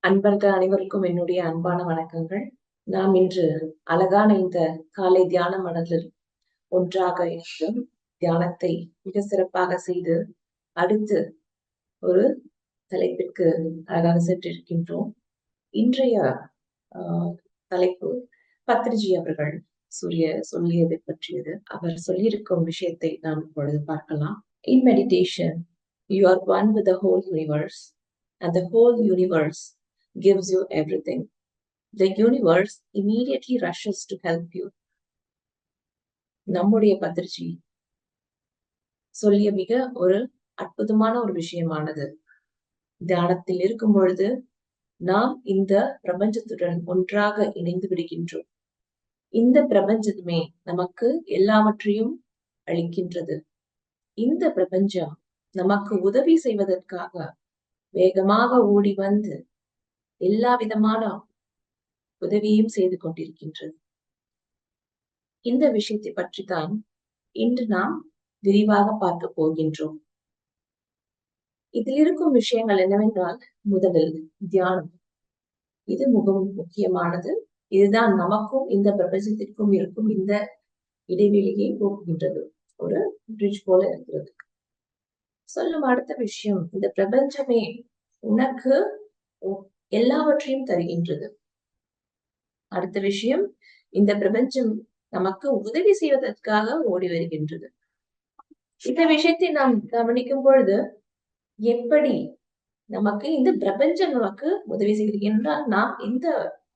அன்பர்கள் அனைவருக்கும் என்னுடைய அன்பான வணக்கங்கள். நாம் இன்று அழகான இந்த காலை தியான மடலில் ஒன்றாக இணைந்து தியானத்தை மிக சிறப்பாக செய்து அடுத்து ஒரு தலைப்பிற்கு அழகாக சென்றிருக்கின்றோம். இன்றைய ஆஹ் தலைப்பு பத்ரிஜி அவர்கள் சூரிய சொல்லியதை பற்றியது. அவர் சொல்லியிருக்கும் விஷயத்தை நாம் இப்பொழுது பார்க்கலாம். In meditation You are one with the whole universe, and the whole universe gives you everything. The universe immediately rushes to help you. நம்முடைய பத்திரிச்சி சொல்லிய மிக ஒரு அற்புதமான ஒரு விஷயமானது தியானத்தில் இருக்கும் பொழுது நாம் இந்த பிரபஞ்சத்துடன் ஒன்றாக இணைந்து விடுகின்றோம் இந்த பிரபஞ்சமே நமக்கு எல்லாவற்றையும் அளிக்கின்றது இந்த பிரபஞ்சம் நமக்கு உதவி செய்வதற்காக வேகமாக ஓடி வந்து எல்லா விதமான உதவியும் செய்து கொண்டிருக்கின்றது. இந்த விஷயத்தை பற்றித்தான் இன்று நாம் விரிவாக பார்க்க போகின்றோம். இதில் இருக்கும் விஷயங்கள் என்னவென்றால் முதலில் தியானம். இது மிகவும் முக்கியமானது. இதுதான் நமக்கும் இந்த பிரபஞ்சத்திற்கும் இருக்கும் இந்த இடைவெளியை போக்குகின்றது. ஒரு பிரிட்ஜ் போல இருக்கிறது. சொல்லும் அடுத்த விஷயம் இந்த பிரபஞ்சமே உனக்கு எல்லாவற்றையும் தருகின்றது. அடுத்த விஷயம் இந்த பிரபஞ்சம் நமக்கு உதவி செய்வதற்காக ஓடி வருகின்றது. இந்த விஷயத்தை நாம் கவனிக்கும் பொழுது எப்படி நமக்கு இந்த பிரபஞ்சம் நமக்கு உதவி செய்கிறது என்றால் நாம் இந்த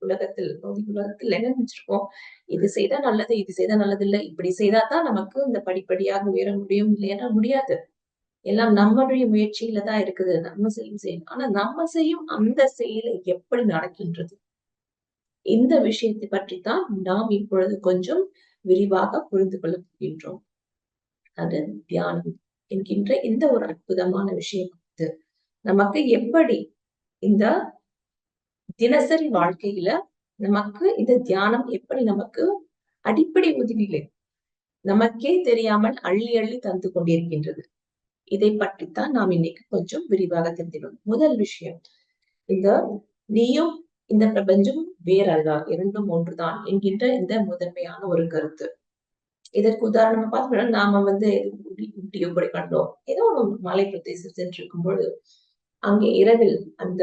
உலகத்தில் உலகத்தில் என்ன நினைச்சிருக்கோம் இது செய்தா நல்லது இது செய்தா நல்லது இல்லை இப்படி செய்தா தான் நமக்கு இந்த படிப்படியாக உயர முடியும் இல்லையா? முடியாது. எல்லாம் நம்மளுடைய முயற்சியில தான் இருக்குது. நம்ம செய்யும் செய்யணும் ஆனா நம்ம செய்யும் அந்த செயலை எப்படி நடக்கின்றது? இந்த விஷயத்தை பற்றி தான் நாம் இப்பொழுது கொஞ்சம் விரிவாக புரிந்து கொள்ள போகின்றோம். அது தியானம் என்கின்ற இந்த ஒரு அற்புதமான விஷயம் இது. நமக்கு எப்படி இந்த தினசரி வாழ்க்கையில நமக்கு இந்த தியானம் எப்படி நமக்கு அடிப்படை உதவியிலே நமக்கே தெரியாமல் அள்ளி அள்ளி தந்து கொண்டிருக்கின்றது? இதை பற்றித்தான் நாம் இன்னைக்கு கொஞ்சம் விரிவாக தெரிஞ்சிடும் முதல் விஷயம் இந்த நீயும் இந்த பிரபஞ்சம் வேறல்ல. இரண்டும் ஒன்றுதான் என்கின்ற இந்த முதன்மையான ஒரு கருத்து. இதற்கு உதாரணமா பார்த்தோம்னா நாம வந்து ஊட்டியோ படி கண்டோம்? ஏதோ ஒரு மலை பிரதேசம் சென்றிருக்கும் பொழுது அங்கே இரவில் அந்த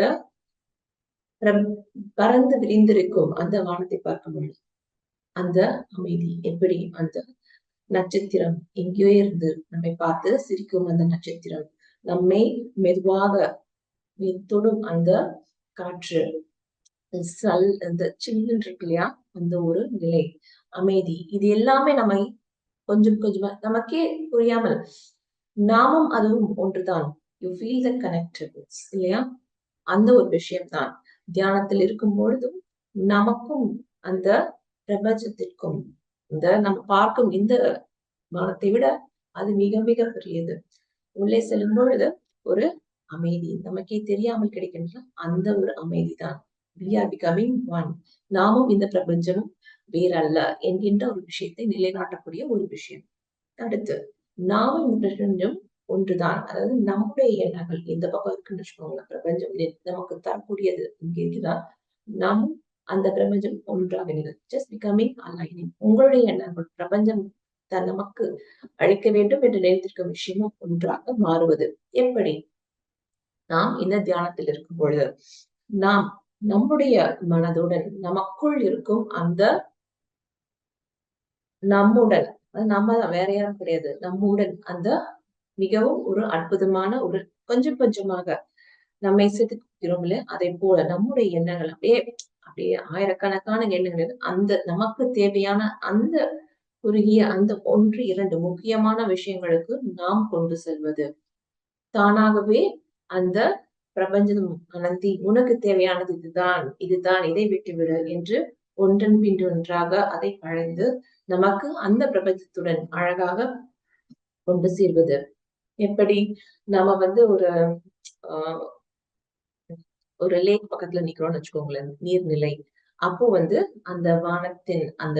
பறந்து விரிந்திருக்கும் அந்த வானத்தை பார்க்க முடியும் அந்த அமைதி எப்படி அந்த நட்சத்திரம் எங்கேயோ இருந்து நம்மை பார்த்து சிரிக்கும் அந்த நட்சத்திரம். நம்மை மெதுவாக தொடும் அந்த காற்று. சல் அந்த சில்லுன்னு இருக்கு இல்லையா? அந்த ஒரு நிலை. அமைதி. இது எல்லாமே நம்மை கொஞ்சம் கொஞ்சமா நமக்கே புரியாமல் நாமும் அதுவும் ஒன்றுதான். யூ ஃபீல் த கனெக்டபிள்ஸ் இல்லையா? அந்த ஒரு விஷயம் தான் தியானத்தில் இருக்கும் பொழுதும் நமக்கும் அந்த பிரபஞ்சத்திற்கும் இந்த நம்ம பார்க்கும் இந்த வானத்தை விட அது மிக மிக பெரியது. உள்ளே செல்லும் பொழுது ஒரு அமைதி. நமக்கே தெரியாமல் கிடைக்கின்ற அந்த ஒரு அமைதி தான் வி ஆர் பிகமிங் ஒன் நாமும் இந்த பிரபஞ்சமும் வேறல்ல என்கின்ற ஒரு விஷயத்தை நிலைநாட்டக்கூடிய ஒரு விஷயம். அடுத்து நாமும் இந்த பிரபஞ்சம் ஒன்றுதான். அதாவது நம்முடைய எண்ணங்கள் எந்த பக்கம் இருக்குன்னு வச்சுக்கோங்களேன் பிரபஞ்சம் நமக்கு தரக்கூடியது இங்க இருக்குதான் நாமும் அந்த பிரபஞ்சம் ஒன்றாக ஜஸ்ட் பிகமிங் அலைனிங் உங்களுடைய எண்ணங்கள் பிரபஞ்சம் தன் நமக்கு அழிக்க வேண்டும் என்று நினைத்திருக்கும் விஷயமும் ஒன்றாக மாறுவது. எப்படி? நாம் இந்த தியானத்தில் இருக்கும் பொழுது நாம் நம்முடைய மனதுடன் நமக்குள் இருக்கும் அந்த நம்முடன் நம்ம வேற யாரும் கிடையாது நம்முடன் அந்த மிகவும் ஒரு அற்புதமான ஒரு கொஞ்சம் கொஞ்சமாக நம்மை செதுக்கிறோம்ல அதை போல நம்முடைய எண்ணங்கள் அப்படியே அப்படியே ஆயிரக்கணக்கான எண்ணங்கள். அந்த நமக்கு தேவையான அந்த குறுகிய அந்த ஒன்று இரண்டு முக்கியமான விஷயங்களுக்கு நாம் கொண்டு செல்வது. தானாகவே அந்த பிரபஞ்சம் அனந்தி உனக்கு தேவையானது இதுதான் இதுதான் இதை விட்டுவிடு என்று ஒன்றன் பின் ஒன்றாக அதை பழைந்து நமக்கு அந்த பிரபஞ்சத்துடன் அழகாக கொண்டு சேர்வது. எப்படி? நாம வந்து ஒரு ஒரு லேக் பக்கத்துல நிக்கிறோம்னு வச்சுக்கோங்களேன் நீர்நிலை. அப்போ வந்து அந்த வானத்தின் அந்த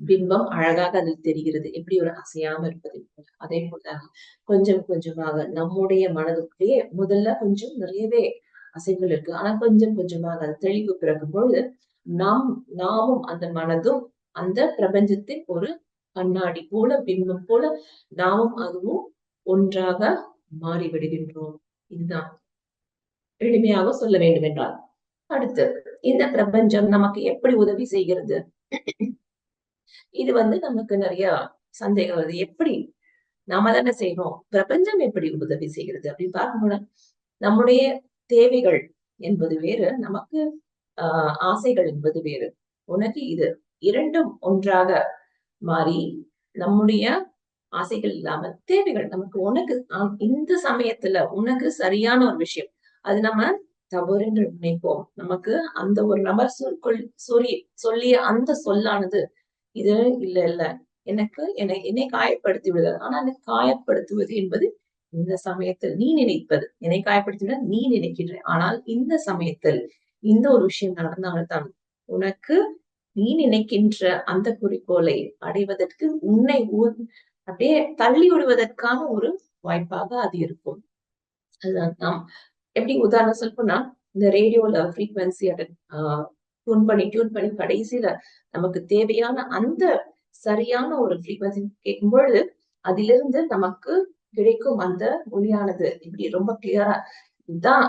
பிம்பம் அழகாக அதில் தெரிகிறது. எப்படி ஒரு அசையாம இருப்பது? அதே போல கொஞ்சம் கொஞ்சமாக நம்முடைய மனதுக்குள்ளேயே முதல்ல கொஞ்சம் நிறையவே அசைவுகள் இருக்கு. ஆனா கொஞ்சம் கொஞ்சமாக அது தெளிவு பிறக்கும் பொழுது நாம் நாமும் அந்த மனதும் அந்த பிரபஞ்சத்தின் ஒரு கண்ணாடி போல பிம்பம் போல நாமும் அதுவும் ஒன்றாக மாறி விடுகின்றோம் இதுதான். எளிமையாக சொல்ல வேண்டும் என்றால் அடுத்து இந்த பிரபஞ்சம் நமக்கு எப்படி உதவி செய்கிறது? இது வந்து நமக்கு நிறைய சந்தேகம் வருது. எப்படி நாம தானே செய்யணும் பிரபஞ்சம் எப்படி உதவி செய்கிறது? அப்படின்னு பார்க்கும்போது நம்முடைய தேவைகள் என்பது வேறு நமக்கு ஆஹ் ஆசைகள் என்பது வேறு. உனக்கு இது இரண்டும் ஒன்றாக மாறி நம்முடைய ஆசைகள் இல்லாம தேவைகள் நமக்கு உனக்கு இந்த சமயத்துல உனக்கு சரியான ஒரு விஷயம். அது நம்ம தவறு என்று நினைப்போம். நமக்கு அந்த ஒரு நபர் சொற்கொள் சொல்லி சொல்லிய அந்த சொல்லானது இது இல்ல இல்ல. எனக்கு என்னை என்னை காயப்படுத்தி விடுதல் ஆனா அந்த காயப்படுத்துவது என்பது இந்த சமயத்தில் நீ நினைப்பது. என்னை காயப்படுத்தி நீ நினைக்கின்ற. ஆனால் இந்த சமயத்தில் இந்த ஒரு விஷயம் நடந்தால்தான் உனக்கு நீ நினைக்கின்ற அந்த குறிக்கோளை அடைவதற்கு உன்னை அப்படியே தள்ளி விடுவதற்கான ஒரு வாய்ப்பாக அது இருக்கும். அதுதான். நாம் எப்படி உதாரணம் சொல்லணும்னா இந்த ரேடியோல ஃப்ரீக்வன்சி டியூன் பண்ணி டியூன் பண்ணி கடைசியில நமக்கு தேவையான அந்த சரியான ஒரு ஃப்ரீக்வன்சி கேட்கும்பொழுது அதிலிருந்து நமக்கு கிடைக்கும் அந்த ஒளியானது இப்படி ரொம்ப கிளியரா இதுதான்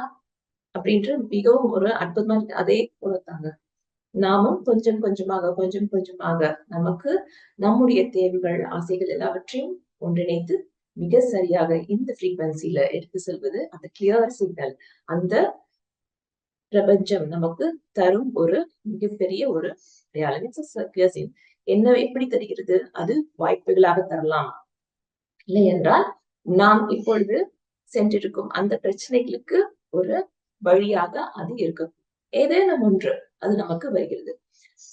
அப்படின்ட்டு மிகவும் ஒரு அற்புதமான அதே போலத்தாங்க. நாமும் கொஞ்சம் கொஞ்சமாக கொஞ்சம் கொஞ்சமாக நமக்கு நம்முடைய தேவைகள் ஆசைகள் எல்லாவற்றையும் ஒன்றிணைத்து மிக சரியாக இந்த ஃப்ரீக்வன்சில எடுத்து செல்வது அந்த கிளியர் சிக்னல் அந்த பிரபஞ்சம் நமக்கு தரும் ஒரு மிகப்பெரிய ஒரு என்ன எப்படி தருகிறது? அது வாய்ப்புகளாக தரலாம். இல்லை என்றால் நாம் இப்பொழுது சென்றிருக்கும் அந்த பிரச்சனைகளுக்கு ஒரு வழியாக அது இருக்கும் ஏதேனும் ஒன்று அது நமக்கு வருகிறது.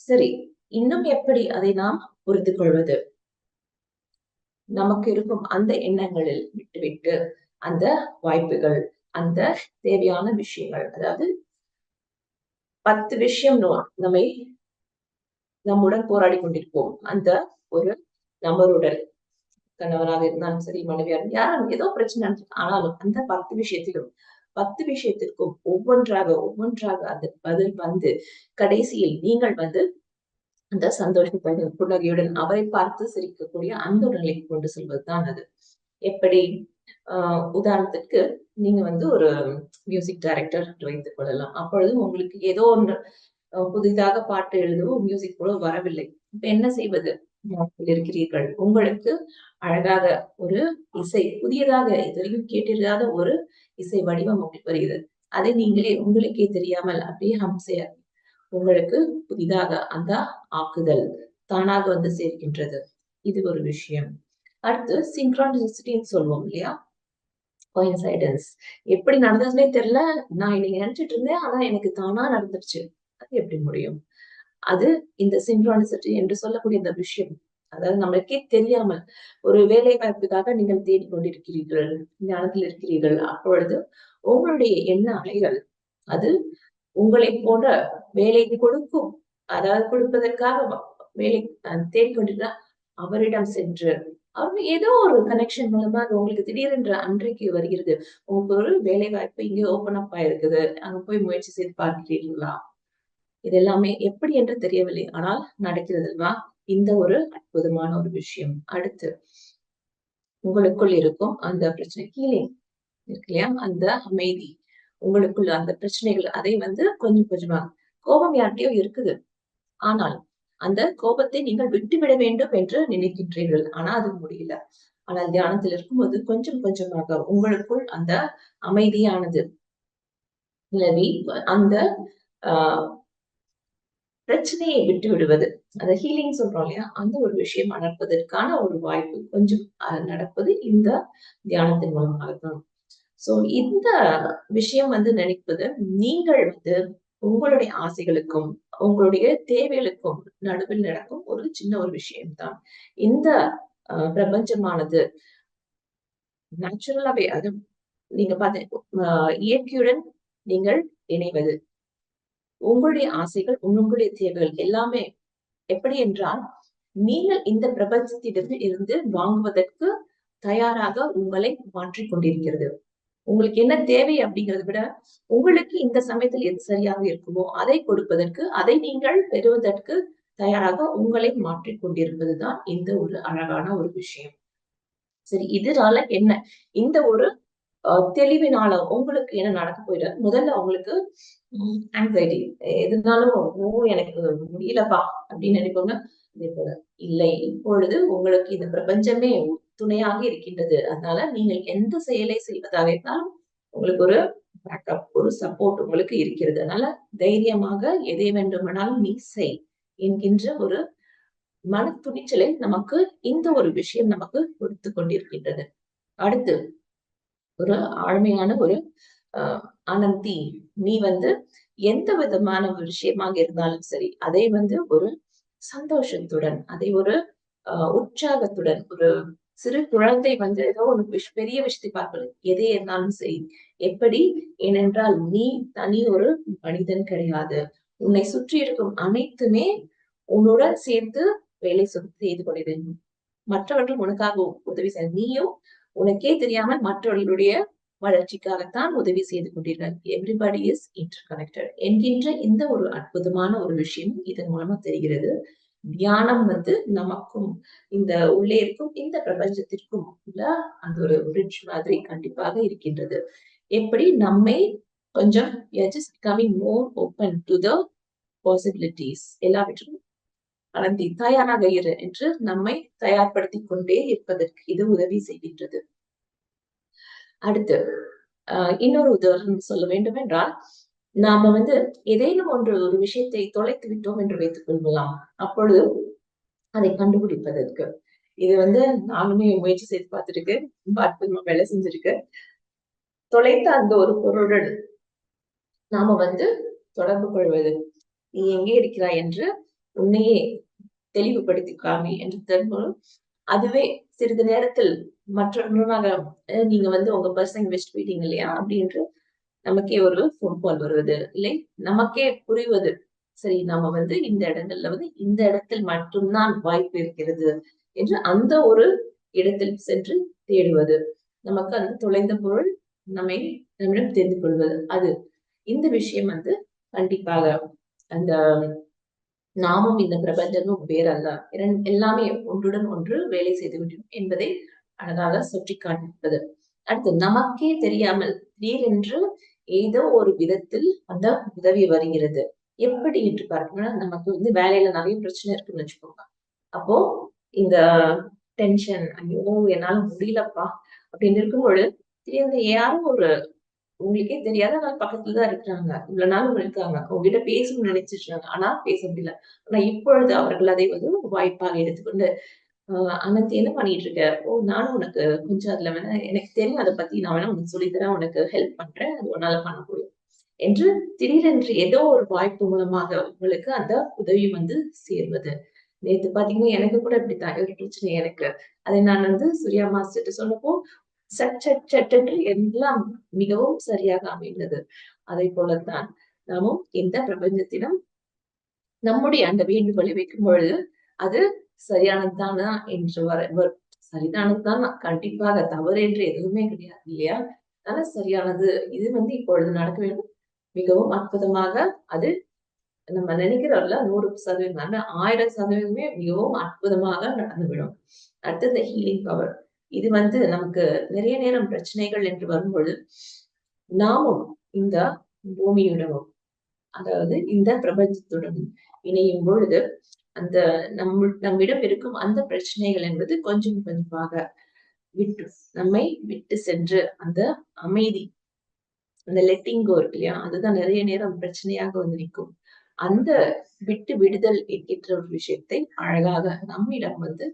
சரி இன்னும் எப்படி அதை நாம் புரிந்து கொள்வது நமக்கு இருக்கும் அந்த எண்ணங்களில் விட்டுவிட்டு அந்த வாய்ப்புகள் அந்த தேவையான விஷயங்கள். அதாவது பத்து விஷயம் நம்மை நம்முடன் போராடி கொண்டிருப்போம். அந்த ஒரு நபருடன் கணவராக இருந்தாலும் சரி மனைவியாக யாரும் ஏதோ பிரச்சனை ஆனாலும் அந்த பத்து விஷயத்திலும் பத்து விஷயத்திற்கும் ஒவ்வொன்றாக ஒவ்வொன்றாக அந்த பதில் வந்து கடைசியில் நீங்கள் வந்து அந்த சந்தோஷத்தை புன்னகையுடன் அவரை பார்த்து சிரிக்கக்கூடிய அந்த ஒரு நிலைக்கு கொண்டு செல்வதுதான் அது. எப்படி? ஆஹ் உதாரணத்துக்கு நீங்க வந்து ஒரு மியூசிக் டைரக்டர் வைத்துக் கொள்ளலாம். அப்பொழுது உங்களுக்கு ஏதோ ஒன்று புதிதாக பாட்டு எழுதவோ மியூசிக் கூட வரவில்லை. இப்ப என்ன செய்வது? இருக்கிறீர்கள். உங்களுக்கு அழகாக ஒரு இசை புதியதாக இதுவரைக்கும் கேட்டிருக்காத ஒரு இசை வடிவம் உங்களுக்கு வருகிறது. அதை நீங்களே உங்களுக்கே தெரியாமல் அப்படியே ஹம்சையா உங்களுக்கு புதிதாக அந்த ஆக்குதல் தானாக வந்து சேர்க்கின்றது இது ஒரு விஷயம். அடுத்து சிங்க்ரானிசிட்டின்னு சொல்லுவோம் இல்லையா? கோயின்சைடன்ஸ் எப்படி நடந்ததுன்னே தெரியல. நான் இன்னைக்கு நினைச்சிட்டு இருந்தேன். ஆனா எனக்கு தானா நடந்துருச்சு. அது எப்படி முடியும்? அது இந்த சிங்க்ரானிசிட்டி என்று சொல்லக்கூடிய இந்த விஷயம். அதாவது நம்மளுக்கே தெரியாமல் ஒரு வேலை வாய்ப்புக்காக நீங்கள் தேடிக்கொண்டிருக்கிறீர்கள் ஞானத்தில் இருக்கிறீர்கள். அப்பொழுது உங்களுடைய எண்ண அலைகள் அது உங்களை போன்ற வேலைக்கு கொடுக்கும் அதாவது கொடுப்பதற்காக வேலை தேடிக்கொண்டிருந்தா அவரிடம் சென்று அவர் ஏதோ ஒரு கனெக்ஷன் மூலமா உங்களுக்கு திடீரென்று அன்றைக்கு வருகிறது. உங்களுக்கு ஒரு வேலை வாய்ப்பு இங்கே ஓபன் அப் ஆயிருக்குது. அங்க போய் முயற்சி செய்து பார்க்கிறீர்களா? இது எல்லாமே எப்படி என்று தெரியவில்லை. ஆனால் நடக்கிறது இந்த ஒரு அற்புதமான ஒரு விஷயம். அடுத்து உங்களுக்குள் இருக்கும் அந்த பிரச்சனை கீழே இருக்கு இல்லையா? அந்த அமைதி. உங்களுக்குள்ள அந்த பிரச்சனைகள் அதை வந்து கொஞ்சம் கொஞ்சமா கோபம் யார்கிட்டயோ இருக்குது. ஆனால் அந்த கோபத்தை நீங்கள் விட்டுவிட வேண்டும் என்று நினைக்கின்றீர்கள். ஆனா அது முடியல. ஆனால் தியானத்தில் இருக்கும்போது கொஞ்சம் கொஞ்சமாக உங்களுக்குள் அந்த அமைதியானது நிலவி அந்த ஆஹ் பிரச்சனையை விட்டு விடுவது அந்த ஹீலிங் சொல்றோம் இல்லையா? அந்த ஒரு விஷயம் நடப்பதற்கான ஒரு வாய்ப்பு கொஞ்சம் நடப்பது இந்த தியானத்தின் மூலமாக தான் சோ இந்த விஷயம் வந்து நினைப்பது நீங்கள் வந்து உங்களுடைய ஆசைகளுக்கும் உங்களுடைய தேவைகளுக்கும் நடுவில் நடக்கும் ஒரு சின்ன ஒரு விஷயம்தான். இந்த பிரபஞ்சமானது நேச்சுரலாவே அது நீங்க பார்த்த இயற்கையுடன் நீங்கள் இணைவது. உங்களுடைய ஆசைகள் உங்களுடைய தேவைகள் எல்லாமே எப்படி என்றால் நீங்கள் இந்த பிரபஞ்சத்திடம் இருந்து வாங்குவதற்கு தயாராக உங்களை மாற்றிக் கொண்டிருக்கிறது. உங்களுக்கு என்ன தேவை அப்படிங்கறத விட உங்களுக்கு இந்த சமயத்தில் எது சரியாக இருக்குமோ அதை கொடுப்பதற்கு அதை நீங்கள் பெறுவதற்கு தயாராக உங்களை மாற்றிக் கொண்டிருப்பதுதான் இந்த ஒரு அழகான ஒரு விஷயம். சரி இதனால என்ன? இந்த ஒரு தெளிவினால உங்களுக்கு என்ன நடக்க போயிட? முதல்ல அவங்களுக்கு ஆங்ஸைட்டி எதுனாலும் ஓ எனக்கு முடியலப்பா அப்படின்னு நினைப்போங்க. இல்லை இப்பொழுது உங்களுக்கு இந்த பிரபஞ்சமே துணையாக இருக்கின்றது. அதனால நீங்கள் எந்த செயலை செய்வதாக இருந்தாலும் உங்களுக்கு ஒரு பேக்கப் ஒரு சப்போர்ட் உங்களுக்கு இருக்கிறது. அதனால தைரியமாக எதை வேண்டுமானாலும் நீ செய் என்கின்ற ஒரு மன துணிச்சலை நமக்கு இந்த ஒரு விஷயம் நமக்கு கொடுத்து கொண்டிருக்கின்றது. அடுத்து ஒரு ஆழ்மையான ஒரு அஹ் அனந்தி. நீ வந்து எந்த விதமான ஒரு விஷயமாக இருந்தாலும் சரி அதை வந்து ஒரு சந்தோஷத்துடன் அதை ஒரு அஹ் உற்சாகத்துடன் ஒரு சிறு குழந்தை வந்து ஏதோ ஒரு விஷ் பெரிய விஷயத்தை பார்ப்பது. எதை இருந்தாலும் சரி. எப்படி? ஏனென்றால் நீ தனி ஒரு மனிதன் கிடையாது. உன்னை சுற்றி இருக்கும் அனைத்துமே உன்னுடன் சேர்ந்து வேலை செய்து கொண்டிருக்கும் மற்றவர்கள் உனக்காக உதவி செய்ய நீயும் உனக்கே தெரியாமல் மற்றவர்களுடைய வளர்ச்சிக்காகத்தான் உதவி செய்து கொண்டீர்கள். எவ்ரிபடி இஸ் இன்டர் கனெக்டட் என்கின்ற இந்த ஒரு அற்புதமான ஒரு விஷயம் இதன் மூலமா தெரிகிறது. தியானம் வந்து நமக்கும் இந்த உள்ளே இருக்கும் இந்த பிரபஞ்சத்திற்கும் உள்ள அந்த ஒரு பிரிட்ஜ் மாதிரி கண்டிப்பாக இருக்கின்றது. எப்படி? நம்மை கொஞ்சம் just coming more open to the possibilities எல்லாவற்றும் வளர்ந்தி தயாராக இரு என்று நம்மை தயார்படுத்தி கொண்டே இருப்பதற்கு இது உதவி செய்கின்றது. அடுத்து இன்னொரு உதாரணம் சொல்ல வேண்டும் என்றால் நாம வந்து ஏதேனும் ஒன்று ஒரு விஷயத்தை தொலைத்து விட்டோம் என்று வைத்துக் கொள்ளலாம் அப்பொழுது அதை கண்டுபிடிப்பதற்கு. இது வந்து நானுமே முயற்சி செய்து பார்த்துருக்கு. ரொம்ப அற்புதமா வேலை செஞ்சிருக்கு. தொலைத்த அந்த ஒரு பொருளுடன் நாம வந்து தொடர்பு கொள்வது. நீ எங்கே இருக்கிறாய் என்று உன்னையே தெளிவுபடுத்தி காமி என்று தெரிஞ்சும் அதுவே சிறிது நேரத்தில் மற்றொருமாக நீங்க வந்து உங்க பர்சன் வெஸ்ட் போயிட்டீங்க இல்லையா? அப்படின்று நமக்கே ஒரு ஃபோன் வருவது இல்லை நமக்கே புரிவது. சரி நாம வந்து இந்த இடங்கள்ல வந்து இந்த இடத்தில் மட்டும்தான் வாய்ப்பு இருக்கிறது என்று அந்த ஒரு இடத்தில் சென்று தேடுவது. நமக்கு அந்த தொலைந்த பொருள் நம்மை நம்மிடம் தெரிந்து கொள்வது. அது இந்த விஷயம் வந்து கண்டிப்பாக அந்த நாமும் இந்த பிரபஞ்சமும் வேறல்ல. எல்லாமே ஒன்றுடன் ஒன்று வேலை செய்து விடும் என்பதை அழகாக சுற்றி காண்பிப்பது அடுத்து நமக்கே தெரியாமல் திடீரென்று ஏதோ ஒரு விதத்தில் அந்த உதவி வருகிறது. எப்படி என்று பார்த்தோம்னா நமக்கு வந்து வேலையில நிறைய பிரச்சனை இருக்குன்னு வச்சுக்கோங்க. அப்போ இந்த டென்ஷன் ஐயோ என்னால முடியலப்பா அப்படின்னு இருக்கும்பொழுது திடீர்னு யாரும் ஒரு உங்களுக்கே தெரியாத நாள் பக்கத்துல தான் இருக்கிறாங்க. இவ்வளவு நாள் இருக்காங்க. உங்ககிட்ட பேசணும்னு நினைச்சிருக்காங்க ஆனா பேச முடியல. ஆனா இப்பொழுது அவர்கள் அதை வந்து வாய்ப்பாக எடுத்துக்கொண்டு அனந்த் என்ன பண்ணிட்டு இருக்க ஓ நானும் உனக்கு கொஞ்சம் அதுல வேணா எனக்கு தெரியும் அதை பத்தி நான் வேணா உனக்கு சொல்லித்தரேன் உனக்கு ஹெல்ப் பண்றேன் அது உன்னால பண்ண முடியும். என்று திடீரென்று ஏதோ ஒரு வாய்ப்பு மூலமாக உங்களுக்கு அந்த உதவி வந்து சேர்வது நேத்து பாத்தீங்கன்னா எனக்கு கூட இப்படித்தான் ஒரு பிரச்சனை எனக்கு. அதை நான் வந்து சூர்யா மாஸ்டர் சொன்னப்போ சட் சட் சட்டென்று எல்லாம் மிகவும் சரியாக அமைந்தது. அதை போலத்தான் நாமும் இந்த பிரபஞ்சத்திடம் நம்முடைய அந்த வேண்டுகோளை வைக்கும் பொழுது அது சரியானதுதானா என்று வர சரிதானதுதான்? கண்டிப்பாக தவறு என்று எதுவுமே கிடையாது இல்லையா? அதனால சரியானது. இது வந்து இப்பொழுது நடக்க வேண்டும். மிகவும் அற்புதமாக அது நம்ம நினைக்கிறோம்ல நூறு சதவீதம் ஆயிரம் சதவீதமே மிகவும் அற்புதமாக நடந்துவிடும். அடுத்தது ஹீலிங் பவர் இது வந்து நமக்கு நிறைய நேரம் பிரச்சனைகள் என்று வரும்பொழுது நாமும் இந்த பூமியுடனும் அதாவது இந்த பிரபஞ்சத்துடன் இணையும் பொழுது அந்த நம் நம்மிடம் இருக்கும் அந்த பிரச்சனைகள் என்பது கொஞ்சம் கொஞ்சமாக விட்டு நம்மை விட்டு சென்று அந்த அமைதி அந்த லெட்டிங்கோ இருக்கு இல்லையா? அதுதான் நிறைய நேரம் பிரச்சனையாக வந்து நிற்கும். அந்த விட்டு விடுதல் என்கின்ற ஒரு விஷயத்தை அழகாக நம்மிடம் வந்து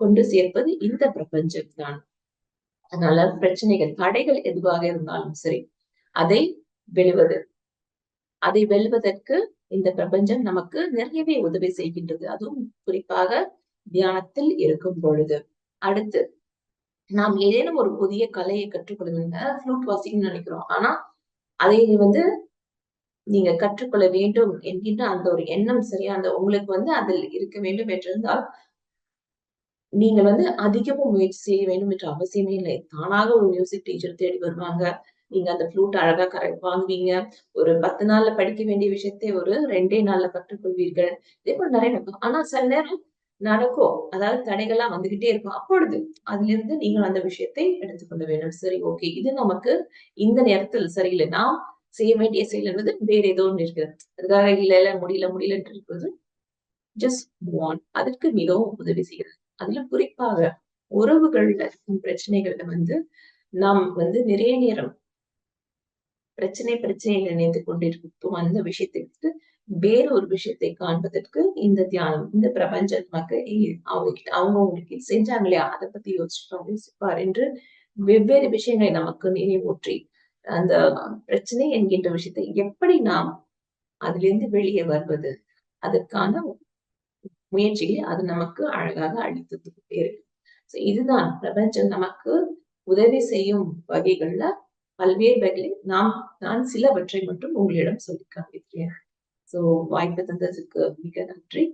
கொண்டு சேர்ப்பது இந்த பிரபஞ்சம் தான் அதனால பிரச்சனைகள் தடைகள் எதுவாக இருந்தாலும் சரி அதை வெளிவது அதை வெல்வதற்கு இந்த பிரபஞ்சம் நமக்கு நிறையவே உதவி செய்கின்றது. அதுவும் குறிப்பாக தியானத்தில் இருக்கும் பொழுது. அடுத்து நாம் ஏதேனும் ஒரு புதிய கலையை கற்றுக்கொள்ளுங்க. ஃப்ளூட் வாசிக்கணும்னு நினைக்கிறோம். ஆனா அதை வந்து நீங்க கற்றுக்கொள்ள வேண்டும் என்கின்ற அந்த ஒரு எண்ணம் சரியா அந்த உங்களுக்கு வந்து அதில் இருக்க வேண்டும் என்றிருந்தால் நீங்கள் வந்து அதிகமும் முயற்சி செய்ய வேண்டும் என்ற அவசியமே இல்லை. தானாக ஒரு மியூசிக் டீச்சர் தேடி வருவாங்க. நீங்க அந்த ஃப்ளூட் அழகா கரை வாங்குவீங்க. ஒரு பத்து நாள்ல படிக்க வேண்டிய விஷயத்தை ஒரு ரெண்டே நாள்ல கற்றுக்கொள்வீர்கள். இதே போல நிறைய நடக்கும். ஆனா சில நேரம் நடக்கும். அதாவது தடைகள்லாம் வந்துகிட்டே இருக்கும். அப்பொழுது அதுல இருந்து நீங்கள் அந்த விஷயத்தை எடுத்துக்கொள்ள வேண்டும். சரி ஓகே இது நமக்கு இந்த நேரத்தில் சரியில்லை நாம் செய்ய வேண்டிய செயல் என்பது வேற ஏதோ ஒன்று இருக்கிறது. அதுக்காக இல்ல இல்ல முடியல முடியல இருக்கிறது ஜஸ்ட் வான் அதற்கு மிகவும் உதவி செய்கிறது. அதுல குறிப்பாக உறவுகள்ல பிரச்சனைகள்ல வந்து நாம் வந்து நிறைய நேரம் பிரச்சனை பிரச்சனை நினைத்து கொண்டிருக்கும் அந்த விஷயத்தை விட்டு ஒரு விஷயத்தை காண்பதற்கு இந்த தியானம் இந்த பிரபஞ்சம் நமக்கு அவங்க கிட்ட அவங்க அவங்களுக்கு செஞ்சாங்க இல்லையா அதை பத்தி யோசிச்சுப்பார் யோசிப்பார் என்று வெவ்வேறு விஷயங்களை நமக்கு நினைவூற்றி அந்த பிரச்சனை என்கின்ற விஷயத்தை எப்படி நாம் அதிலிருந்து வெளியே வருவது அதற்கான முயற்சிகளை அது நமக்கு அழகாக அளித்து இருக்கு இதுதான் பிரபஞ்சம் நமக்கு உதவி செய்யும் வகைகள்ல பல்வேறு வகைகளில் நாம் நான் சிலவற்றை மட்டும் உங்களிடம் சொல்லி காண்பிக்கிறேன். சோ வாய்ப்பு தந்ததுக்கு மிக நன்றி.